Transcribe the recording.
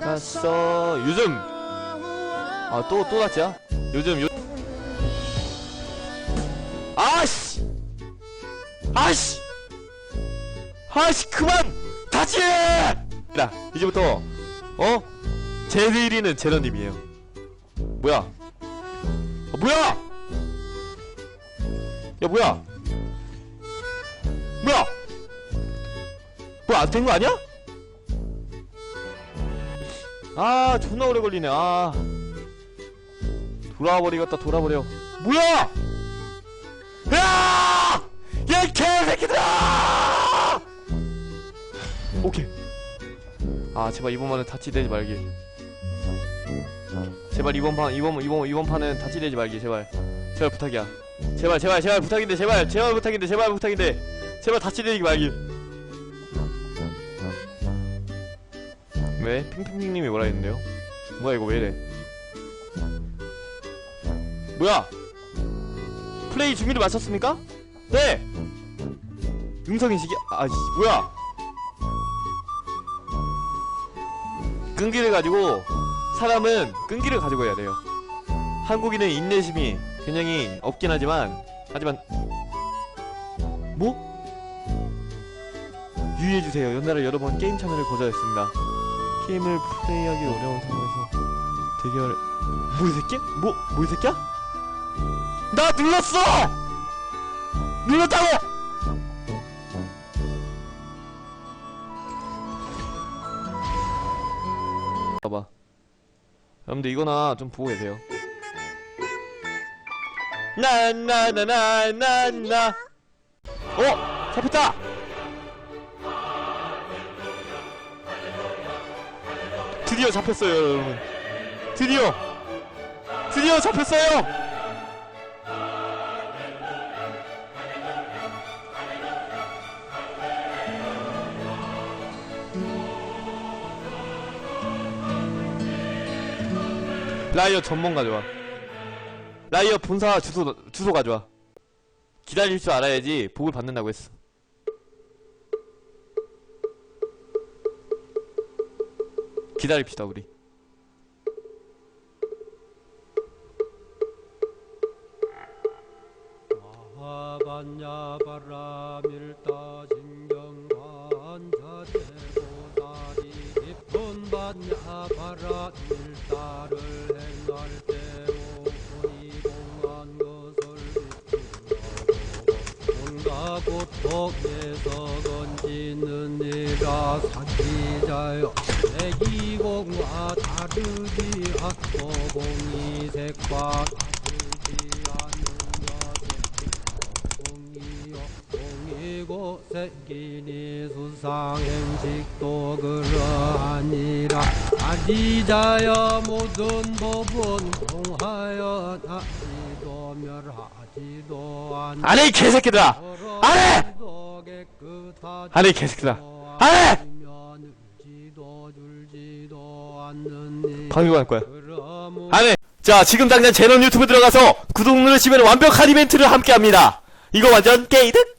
갔어 요즘. 아또또 났지야? 요즘 요 아씨! 아씨! 아씨 그만! 다시! 나 이제부터 어? 제일 1위는 제너님이에요. 뭐야? 어, 뭐야? 야 뭐야? 뭐야? 뭐야 안된거 아니야? 아 존나 오래 걸리네. 아. 돌아버리겠다 돌아버려. 뭐야! 야! 야 개새끼들아! 오케이. 아 제발 이번만은 다치되지 말기 제발 이번 판 이번 이번 이번 판은 다치되지 말기 제발. 제발 부탁이야. 제발 제발 제발 부탁인데 제발. 제발 부탁인데 제발 부탁인데. 제발 다치되지 말기 왜? 핑핑핑님이 뭐라 했는데요? 뭐야 이거 왜 이래? 뭐야? 플레이 준비를 마쳤습니까? 네! 음성인식이 아씨 뭐야? 끈기를 가지고 사람은 끈기를 가지고 해야 돼요. 한국인은 인내심이 굉장히 없긴 하지만 하지만 뭐? 유의해주세요. 연달아 여러 번 게임 참여를 거절했습니다 게임을 플레이하기 어려운 상황에서 대결 뭐이 새끼? 뭐? 뭐이 새끼야? 나 눌렀어! 눌렀다고! 봐봐 여러분들 이거나 좀 보고 계세요 나나나나나나 어! 잡혔다! 드디어 잡혔어요 여러분. 드디어. 드디어 잡혔어요. 라이어 전문 가져와. 라이어 본사 주소 주소 가져와. 기다릴 줄 알아야지 복을 받는다고 했어 기다립시다 우리. 반야 바라밀다를 행할 때 온갖 고통에서 건지느니라 사기자여 내기공과 다르지 않고 공이색과 새끼니 수상행식도 그러하니라. 아디자여 모든 법은 공하여 나지도 멸하지도 않이 개새끼들아! 안해! 이 개새끼들아! 안해! 방금 할 거야. 안해 자 지금 당장 제넌 유튜브 들어가서 구독 누르시면 완벽한 이벤트를 함께 합니다. 이거 완전 게이득